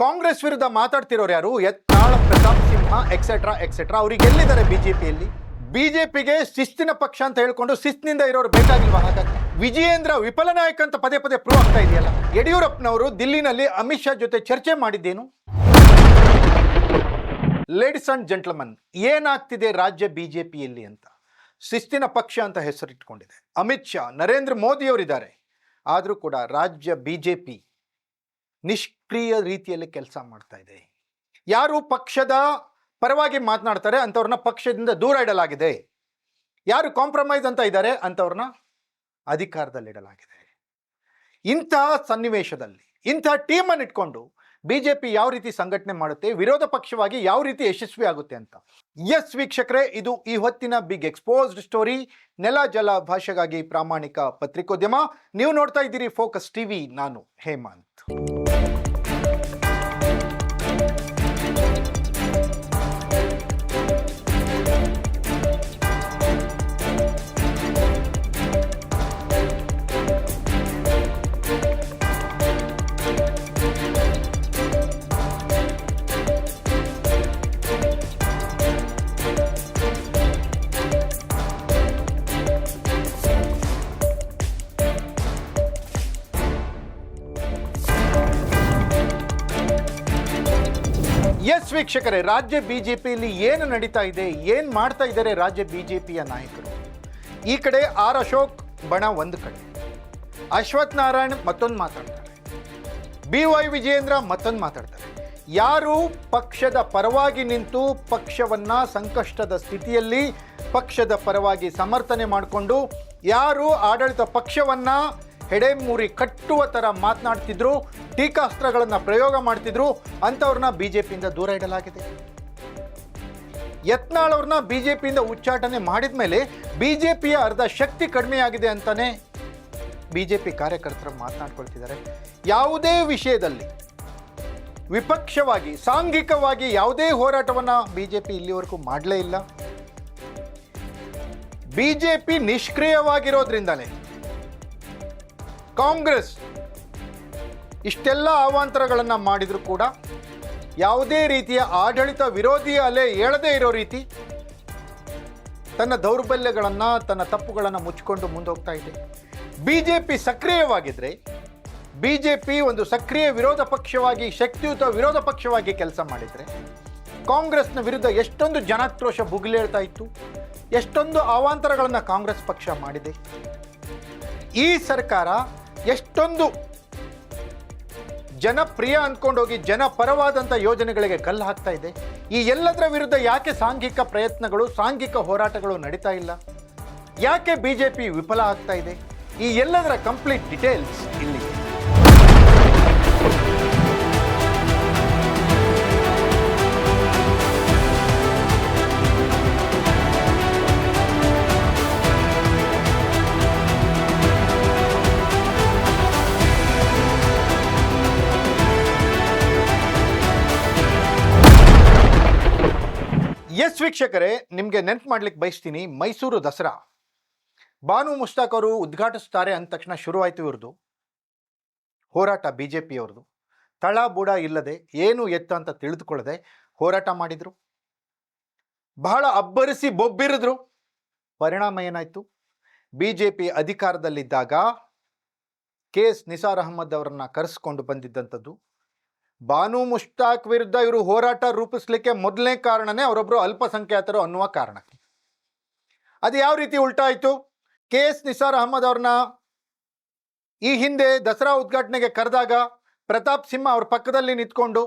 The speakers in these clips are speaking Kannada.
ಕಾಂಗ್ರೆಸ್ ವಿರುದ್ಧ ಮಾತಾಡ್ತಿರೋರು ಯಾರು? ಎತ್ತಾಳ, ಪ್ರತಾಪ್ ಸಿಂಹ ಎಕ್ಸೆಟ್ರಾ ಎಕ್ಸೆಟ್ರಾ ಅವ್ರಿಗೆ ಎಲ್ಲಿದ್ದಾರೆ ಬಿಜೆಪಿಯಲ್ಲಿ? ಬಿಜೆಪಿಗೆ ಶಿಸ್ತಿನ ಪಕ್ಷ ಅಂತ ಹೇಳ್ಕೊಂಡು ಶಿಸ್ತಿನಿಂದ ಇರೋರು ಬೇಕಾಗಿಲ್ವಾ? ಹಾಗಾಗಿ ವಿಜಯೇಂದ್ರ ವಿಫಲನಾಯಕ ಅಂತ ಪದೇ ಪದೇ ಪ್ರೂವ್ ಆಗ್ತಾ ಇದೆಯಲ್ಲ. ಯಡಿಯೂರಪ್ಪನವರು ದಿಲ್ಲಿನಲ್ಲಿ ಅಮಿತ್ ಶಾ ಜೊತೆ ಚರ್ಚೆ ಮಾಡಿದ್ದೇನು? ಲೇಡೀಸ್ ಅಂಡ್ ಜೆಂಟ್ಲ್ಮನ್ ಏನಾಗ್ತಿದೆ ರಾಜ್ಯ ಬಿಜೆಪಿಯಲ್ಲಿ ಅಂತ? ಶಿಸ್ತಿನ ಪಕ್ಷ ಅಂತ ಹೆಸರಿಟ್ಕೊಂಡಿದೆ. ಅಮಿತ್ ಶಾ, ನರೇಂದ್ರ ಮೋದಿಯವರಿದ್ದಾರೆ. ಆದರೂ ಕೂಡ ರಾಜ್ಯ ಬಿಜೆಪಿ ನಿಷ್ಕ್ರಿಯ ರೀತಿಯಲ್ಲಿ ಕೆಲಸ ಮಾಡ್ತಾ ಇದೆ. ಯಾರು ಪಕ್ಷದ ಪರವಾಗಿ ಮಾತನಾಡ್ತಾರೆ ಅಂಥವ್ರನ್ನ ಪಕ್ಷದಿಂದ ದೂರ ಇಡಲಾಗಿದೆ. ಯಾರು ಕಾಂಪ್ರಮೈಸ್ ಅಂತ ಇದ್ದಾರೆ ಅಂಥವ್ರನ್ನ ಅಧಿಕಾರದಲ್ಲಿಡಲಾಗಿದೆ ಇಂಥ ಸನ್ನಿವೇಶದಲ್ಲಿ, ಇಂಥ ಟೀಮನ್ನು ಇಟ್ಕೊಂಡು ಬಿ ಜೆ ಪಿ ಯಾವ ರೀತಿ ಸಂಘಟನೆ ಮಾಡುತ್ತೆ, ವಿರೋಧ ಪಕ್ಷವಾಗಿ ಯಾವ ರೀತಿ ಯಶಸ್ವಿ ಆಗುತ್ತೆ ಅಂತ. ಎಸ್ ವೀಕ್ಷಕರೇ, ಇದು ಈ ಹೊತ್ತಿನ ಬಿಗ್ ಎಕ್ಸ್ಪೋಸ್ಡ್ ಸ್ಟೋರಿ ನೆಲ ಜಲ ಭಾಷೆಗಾಗಿ ಪ್ರಾಮಾಣಿಕ ಪತ್ರಿಕೋದ್ಯಮ. ನೀವು ನೋಡ್ತಾ ಇದ್ದೀರಿ ಫೋಕಸ್ ಟಿವಿ ನಾನು ಹೇಮಂತ್. ವೀಕ್ಷಕರೇ, ರಾಜ್ಯ ಬಿಜೆಪಿಯಲ್ಲಿ ಏನು ನಡೀತಾ ಇದೆ, ಏನು ಮಾಡ್ತಾ ಇದ್ದಾರೆ ರಾಜ್ಯ ಬಿಜೆಪಿಯ ನಾಯಕರು? ಈ ಕಡೆ ಆರ್ ಅಶೋಕ್, ಬಣ ಒಂದು ಕಡೆ. ಅಶ್ವಥ್ ನಾರಾಯಣ್ ಮತ್ತೊಂದು ಮಾತಾಡ್ತಾರೆ. ಬಿ ವೈ ವಿಜಯೇಂದ್ರ ಮತ್ತೊಂದು ಮಾತಾಡ್ತಾರೆ. ಯಾರು ಪಕ್ಷದ ಪರವಾಗಿ ನಿಂತು ಪಕ್ಷವನ್ನ ಸಂಕಷ್ಟದ ಸ್ಥಿತಿಯಲ್ಲಿ ಪಕ್ಷದ ಪರವಾಗಿ ಸಮರ್ಥನೆ ಮಾಡಿಕೊಂಡು, ಯಾರು ಆಡಳಿತ ಪಕ್ಷವನ್ನ ಹೆಡೆಮೂರಿ ಕಟ್ಟುವ ಥರ ಮಾತನಾಡ್ತಿದ್ರು, ಟೀಕಾಸ್ತ್ರಗಳನ್ನು ಪ್ರಯೋಗ ಮಾಡ್ತಿದ್ರು, ಅಂಥವ್ರನ್ನ ಬಿ ಜೆ ಪಿಯಿಂದ ದೂರ ಇಡಲಾಗಿದೆ. ಯತ್ನಾಳ್ ಅವ್ರನ್ನ ಬಿ ಜೆ ಪಿಯಿಂದ ಉಚ್ಚಾಟನೆ ಮಾಡಿದ ಮೇಲೆ ಬಿ ಜೆ ಪಿಯ ಅರ್ಧ ಶಕ್ತಿ ಕಡಿಮೆಯಾಗಿದೆ ಅಂತಲೇ ಬಿ ಜೆ ಪಿ ಕಾರ್ಯಕರ್ತರು ಮಾತನಾಡ್ಕೊಳ್ತಿದ್ದಾರೆ. ಯಾವುದೇ ವಿಷಯದಲ್ಲಿ ವಿಪಕ್ಷವಾಗಿ, ಸಾಂಘಿಕವಾಗಿ ಯಾವುದೇ ಹೋರಾಟವನ್ನು ಬಿ ಜೆ ಪಿ ಇಲ್ಲಿವರೆಗೂ ಮಾಡಲೇ ಇಲ್ಲ. ಬಿ ಜೆ ಪಿ ನಿಷ್ಕ್ರಿಯವಾಗಿರೋದ್ರಿಂದಲೇ ಕಾಂಗ್ರೆಸ್. ಇಷ್ಟೆಲ್ಲ ಅವಾಂತರಗಳನ್ನು ಮಾಡಿದರೂ ಕೂಡ ಯಾವುದೇ ರೀತಿಯ ಆಡಳಿತ ವಿರೋಧಿ ಅಲೆ ಹೇಳದೇ ಇರೋ ರೀತಿ ತನ್ನ ದೌರ್ಬಲ್ಯಗಳನ್ನು, ತನ್ನ ತಪ್ಪುಗಳನ್ನು ಮುಚ್ಚಿಕೊಂಡು ಮುಂದೋಗ್ತಾ ಇದೆ. ಬಿ ಜೆ ಪಿ ಸಕ್ರಿಯವಾಗಿದ್ದರೆ ಬಿ ಜೆ ಪಿ ಒಂದು ಸಕ್ರಿಯ ವಿರೋಧ ಪಕ್ಷವಾಗಿ, ಶಕ್ತಿಯುತ ವಿರೋಧ ಪಕ್ಷವಾಗಿ ಕೆಲಸ ಮಾಡಿದರೆ, ಕಾಂಗ್ರೆಸ್ನ ವಿರುದ್ಧ ಎಷ್ಟೊಂದು ಜನಾಕ್ರೋಶ ಭುಗಿಲೇಳ್ತಾ ಇತ್ತು, ಎಷ್ಟೊಂದು ಅವಾಂತರಗಳನ್ನು ಕಾಂಗ್ರೆಸ್ ಪಕ್ಷ ಮಾಡಿದೆ. ಈ ಸರ್ಕಾರ ಎಷ್ಟೊಂದು ಜನಪ್ರಿಯ ಅಂದ್ಕೊಂಡೋಗಿ ಜನಪರವಾದಂಥ ಯೋಜನೆಗಳಿಗೆ ಕಲ್ಲು ಹಾಕ್ತಾ ಇದೆ. ಈ ಎಲ್ಲದರ ವಿರುದ್ಧ ಯಾಕೆ ಸಾಂಘಿಕ ಪ್ರಯತ್ನಗಳು, ಸಾಂಘಿಕ ಹೋರಾಟಗಳು ನಡೀತಾ ಇಲ್ಲ? ಯಾಕೆ ಬಿ ವಿಫಲ ಆಗ್ತಾ ಇದೆ? ಈ ಎಲ್ಲದರ ಕಂಪ್ಲೀಟ್ ಡಿಟೇಲ್ಸ್ ಇಲ್ಲಿ. ಎಸ್ ವೀಕ್ಷಕರೇ, ನಿಮಗೆ ನೆನ್ಪು ಮಾಡ್ಲಿಕ್ಕೆ ಬಯಸ್ತೀನಿ ಮೈಸೂರು ದಸರಾ. ಬಾನು ಮುಷ್ತಾಕ್ ಅವರು ಉದ್ಘಾಟಿಸ್ತಾರೆ ಅಂದ ತಕ್ಷಣ ಶುರುವಾಯಿತು ಇವ್ರದ್ದು ಹೋರಾಟ ಬಿ ಜೆ ಪಿಯವ್ರದ್ದು ತಳ ಬುಡ ಇಲ್ಲದೆ ಏನು ಎತ್ತ ಅಂತ ತಿಳಿದುಕೊಳ್ಳದೆ ಹೋರಾಟ ಮಾಡಿದರು. ಬಹಳ ಅಬ್ಬರಿಸಿ ಬೊಬ್ಬಿರಿದ್ರು. ಪರಿಣಾಮ ಏನಾಯಿತು? ಬಿ ಜೆ ಪಿ ಅಧಿಕಾರದಲ್ಲಿದ್ದಾಗ ಕೆ ಎಸ್ ನಿಸಾರ್ ಅಹಮದ್ ಅವರನ್ನು ಕರೆಸ್ಕೊಂಡು ಬಂದಿದ್ದಂಥದ್ದು ಬಾನು ಮುಷ್ತಾಕ್ ವಿರುದ್ಧ ಇವರು ಹೋರಾಟ ರೂಪಿಸ್ಲಿಕ್ಕೆ ಮೊದಲನೇ ಕಾರಣನೇ ಅವರೊಬ್ಬರು ಅಲ್ಪಸಂಖ್ಯಾತರು ಅನ್ನುವ ಕಾರಣಕ್ಕೆ ಅದು ಯಾವ ರೀತಿ ಉಲ್ಟಾ ಆಯಿತು? ಕೆ ಎಸ್ ನಿಸಾರ್ ಅಹಮದ್ ಅವ್ರನ್ನ ಈ ಹಿಂದೆ ದಸರಾ ಉದ್ಘಾಟನೆಗೆ ಕರೆದಾಗ ಪ್ರತಾಪ್ ಸಿಂಹ ಅವ್ರ ಪಕ್ಕದಲ್ಲಿ ನಿಂತ್ಕೊಂಡು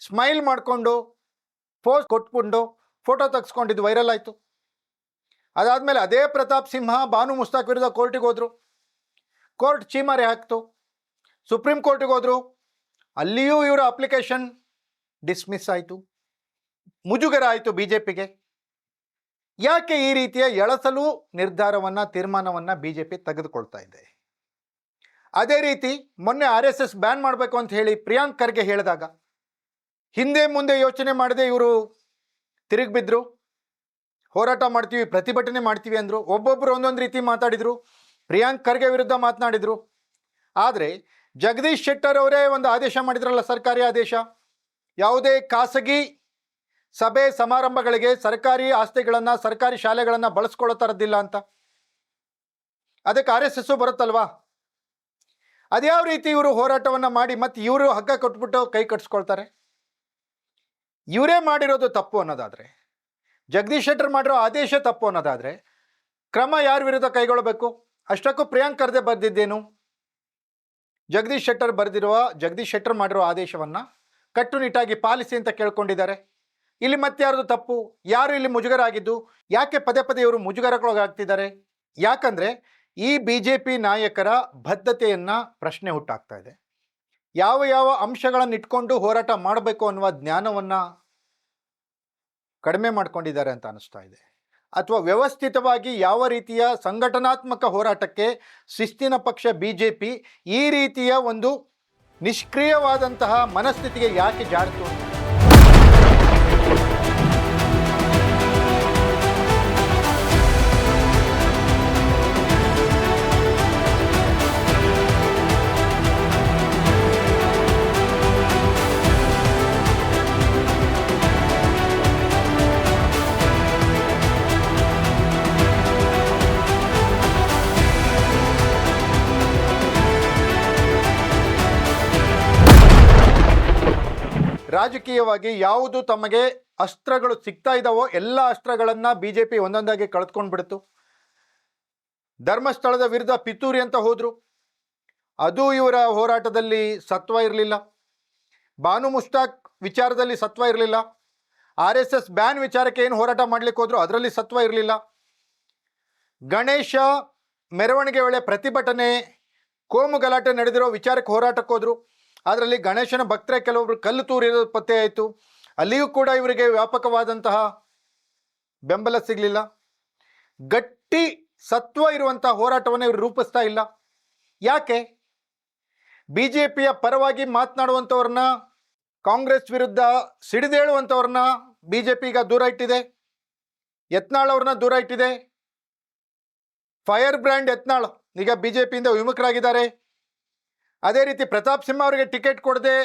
ಸ್ಮೈಲ್ ಮಾಡಿಕೊಂಡು ಪೋಸ್ ಕೊಟ್ಕೊಂಡು ಫೋಟೋ ತೆಗೆಸ್ಕೊಂಡಿದ್ದು ವೈರಲ್ ಆಯಿತು. ಅದಾದಮೇಲೆ ಅದೇ ಪ್ರತಾಪ್ ಸಿಂಹ ಬಾನು ಮುಸ್ತಾಕ್ ವಿರುದ್ಧ ಕೋರ್ಟಿಗೆ ಹೋದರು. ಕೋರ್ಟ್ ಚೀಮಾರಿ ಹಾಕ್ತು. ಸುಪ್ರೀಂ ಕೋರ್ಟಿಗೆ ಹೋದರು. ಅಲ್ಲಿಯೂ ಇವರ ಅಪ್ಲಿಕೇಶನ್ ಡಿಸ್ಮಿಸ್ ಆಯಿತು. ಮುಜುಗರ ಆಯಿತು ಬಿ ಜೆ ಪಿಗೆ ಯಾಕೆ ಈ ರೀತಿಯ ಎಳಸಲು ನಿರ್ಧಾರವನ್ನು, ತೀರ್ಮಾನವನ್ನು ಬಿ ಜೆ ಪಿ ತೆಗೆದುಕೊಳ್ತಾ ಇದೆ? ಅದೇ ರೀತಿ ಮೊನ್ನೆ ಆರ್ ಎಸ್ ಎಸ್ ಬ್ಯಾನ್ ಮಾಡಬೇಕು ಅಂತ ಹೇಳಿ ಪ್ರಿಯಾಂಕ್ ಖರ್ಗೆ ಹೇಳಿದಾಗ, ಹಿಂದೆ ಮುಂದೆ ಯೋಚನೆ ಮಾಡದೆ ಇವರು ತಿರುಗಿ ಬಿದ್ದರು ಹೋರಾಟ ಮಾಡ್ತೀವಿ, ಪ್ರತಿಭಟನೆ ಮಾಡ್ತೀವಿ ಅಂದರು. ಒಬ್ಬೊಬ್ಬರು ಒಂದೊಂದು ರೀತಿ ಮಾತಾಡಿದರು. ಪ್ರಿಯಾಂಕ್ ಖರ್ಗೆ ವಿರುದ್ಧ ಮಾತನಾಡಿದರು. ಆದರೆ ಜಗದೀಶ್ ಶೆಟ್ಟರ್ ಅವರೇ ಒಂದು ಆದೇಶ ಮಾಡಿದ್ರಲ್ಲ ಸರ್ಕಾರಿ ಆದೇಶ? ಯಾವುದೇ ಖಾಸಗಿ ಸಭೆ ಸಮಾರಂಭಗಳಿಗೆ ಸರ್ಕಾರಿ ಆಸ್ತಿಗಳನ್ನು, ಸರ್ಕಾರಿ ಶಾಲೆಗಳನ್ನು ಬಳಸ್ಕೊಳ್ಳೋ ತರದಿಲ್ಲ ಅಂತ. ಅದಕ್ಕೆ ಆರ್ ಎಸ್ ಎಸ್ಸು ಬರುತ್ತಲ್ವಾ? ಅದ್ಯಾವ ರೀತಿ ಇವರು ಹೋರಾಟವನ್ನು ಮಾಡಿ ಮತ್ತೆ ಇವರು ಹಗ್ಗ ಕೊಟ್ಬಿಟ್ಟು ಕೈ ಕಟ್ಸ್ಕೊಳ್ತಾರೆ? ಇವರೇ ಮಾಡಿರೋದು ತಪ್ಪು ಅನ್ನೋದಾದರೆ, ಜಗದೀಶ್ ಶೆಟ್ಟರ್ ಮಾಡಿರೋ ಆದೇಶ ತಪ್ಪು ಅನ್ನೋದಾದರೆ, ಕ್ರಮ ಯಾರ ವಿರುದ್ಧ ಕೈಗೊಳ್ಳಬೇಕು ಅಷ್ಟಕ್ಕೂ ಪ್ರಿಯಾಂಕ್ ಖರ್ಗೆ ಬರೆದಿದ್ದೇನು? ಜಗದೀಶ್ ಶೆಟ್ಟರ್ ಬರೆದಿರುವ, ಜಗದೀಶ್ ಶೆಟ್ಟರ್ ಮಾಡಿರುವ ಆದೇಶವನ್ನು ಕಟ್ಟುನಿಟ್ಟಾಗಿ ಪಾಲಿಸಿ ಅಂತ ಕೇಳ್ಕೊಂಡಿದ್ದಾರೆ. ಇಲ್ಲಿ ಮತ್ತೆ ಯಾರ್ದು ತಪ್ಪು? ಯಾರು ಇಲ್ಲಿ ಮುಜುಗರ ಆಗಿದ್ದು ಯಾಕೆ ಪದೇ ಪದೇ ಇವರು ಮುಜುಗರಕ್ಕೊಳಗಾಗ್ತಿದ್ದಾರೆ? ಯಾಕಂದರೆ ಈ ಬಿ ಜೆ ಪಿ ನಾಯಕರ ಬದ್ಧತೆಯನ್ನು ಪ್ರಶ್ನೆ ಹುಟ್ಟಾಗ್ತಾ ಇದೆ. ಯಾವ ಯಾವ ಅಂಶಗಳನ್ನು ಇಟ್ಕೊಂಡು ಹೋರಾಟ ಮಾಡಬೇಕು ಅನ್ನುವ ಜ್ಞಾನವನ್ನು ಕಡಿಮೆ ಮಾಡ್ಕೊಂಡಿದ್ದಾರೆ ಅಂತ ಅನಿಸ್ತಾ ಇದೆ. ಅಥವಾ ವ್ಯವಸ್ಥಿತವಾಗಿ ಯಾವ ರೀತಿಯ ಸಂಘಟನಾತ್ಮಕ ಹೋರಾಟಕ್ಕೆ ಶಿಸ್ತಿನ ಪಕ್ಷ ಬಿ ಜೆ ಪಿ ಈ ರೀತಿಯ ಒಂದು ನಿಷ್ಕ್ರಿಯವಾದಂತಹ ಮನಸ್ಥಿತಿಗೆ ಯಾಕೆ ಜಾರಿತು ರಾಜಕೀಯವಾಗಿ ಯಾವುದು ತಮಗೆ ಅಸ್ತ್ರಗಳು ಸಿಗ್ತಾ ಇದ್ದಾವೋ ಎಲ್ಲ ಅಸ್ತ್ರಗಳನ್ನು ಬಿ ಜೆ ಪಿ ಒಂದೊಂದಾಗಿ ಕಳೆದುಕೊಂಡ್ಬಿಡ್ತು ಧರ್ಮಸ್ಥಳದ ವಿರುದ್ಧ ಪಿತೂರಿ ಅಂತ ಹೋದರು. ಅದು ಇವರ ಹೋರಾಟದಲ್ಲಿ ಸತ್ವ ಇರಲಿಲ್ಲ. ಬಾನು ಮುಷ್ತಾಕ್ ವಿಚಾರದಲ್ಲಿ ಸತ್ವ ಇರಲಿಲ್ಲ. ಆರ್ ಎಸ್ ಎಸ್ ಬ್ಯಾನ್ ವಿಚಾರಕ್ಕೆ ಏನು ಹೋರಾಟ ಮಾಡಲಿಕ್ಕೆ ಹೋದ್ರು ಅದರಲ್ಲಿ ಸತ್ವ ಇರಲಿಲ್ಲ. ಗಣೇಶ ಮೆರವಣಿಗೆ ವೇಳೆ ಪ್ರತಿಭಟನೆ ಕೋಮು ಗಲಾಟೆ ನಡೆದಿರೋ ವಿಚಾರಕ್ಕೆ ಹೋರಾಟಕ್ಕೆ ಹೋದ್ರು. ಅದರಲ್ಲಿ ಗಣೇಶನ ಭಕ್ತರ ಕೆಲವೊಬ್ರು ಕಲ್ಲು ತೂರಿರೋದು ಪತ್ತೆ ಆಯಿತು. ಅಲ್ಲಿಯೂ ಕೂಡ ಇವರಿಗೆ ವ್ಯಾಪಕವಾದಂತಹ ಬೆಂಬಲ ಸಿಗಲಿಲ್ಲ. ಗಟ್ಟಿ ಸತ್ವ ಇರುವಂಥ ಹೋರಾಟವನ್ನು ಇವರು ರೂಪಿಸ್ತಾ ಇಲ್ಲ. ಯಾಕೆ? ಬಿ ಜೆ ಪಿಯ ಪರವಾಗಿ ಮಾತನಾಡುವಂಥವ್ರನ್ನ ಕಾಂಗ್ರೆಸ್ ವಿರುದ್ಧ ಸಿಡಿದೇಳುವಂಥವ್ರನ್ನ ಬಿ ಜೆ ಪಿ ಈಗ ದೂರ ಇಟ್ಟಿದೆ. ಯತ್ನಾಳ್ ಅವ್ರನ್ನ ದೂರ ಇಟ್ಟಿದೆ. ಫೈರ್ ಬ್ರ್ಯಾಂಡ್ ಯತ್ನಾಳ್ ಈಗ ಬಿ ಜೆ ಪಿಯಿಂದ ವಿಮುಖರಾಗಿದ್ದಾರೆ. ಅದೇ ರೀತಿ ಪ್ರತಾಪ್ ಸಿಂಹ ಅವರಿಗೆ ಟಿಕೆಟ್ ಕೊಡದೆ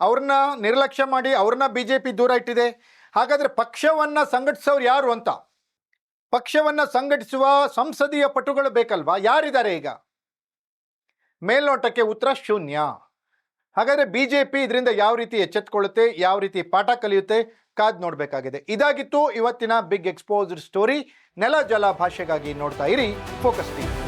ಅವ್ರನ್ನ ನಿರ್ಲಕ್ಷ್ಯ ಮಾಡಿ ಅವ್ರನ್ನ ಬಿ ಜೆ ಪಿ ದೂರ ಇಟ್ಟಿದೆ. ಹಾಗಾದರೆ ಪಕ್ಷವನ್ನು ಸಂಘಟಿಸೋರು ಯಾರು ಅಂತ? ಪಕ್ಷವನ್ನು ಸಂಘಟಿಸುವ ಸಂಸದೀಯ ಪಟುಗಳು ಬೇಕಲ್ವಾ? ಯಾರಿದ್ದಾರೆ ಈಗ? ಮೇಲ್ನೋಟಕ್ಕೆ ಉತ್ತರ ಶೂನ್ಯ. ಹಾಗಾದರೆ ಬಿ ಜೆ ಪಿ ಇದರಿಂದ ಯಾವ ರೀತಿ ಎಚ್ಚೆತ್ಕೊಳ್ಳುತ್ತೆ, ಯಾವ ರೀತಿ ಪಾಠ ಕಲಿಯುತ್ತೆ ಕಾದ್ ನೋಡಬೇಕಾಗಿದೆ. ಇದಾಗಿತ್ತು ಇವತ್ತಿನ ಬಿಗ್ ಎಕ್ಸ್ಪೋಸ್ಡ್ ಸ್ಟೋರಿ ನೆಲ ಜಲ ಭಾಷೆಗಾಗಿ ನೋಡ್ತಾ ಇರಿ. Focus TV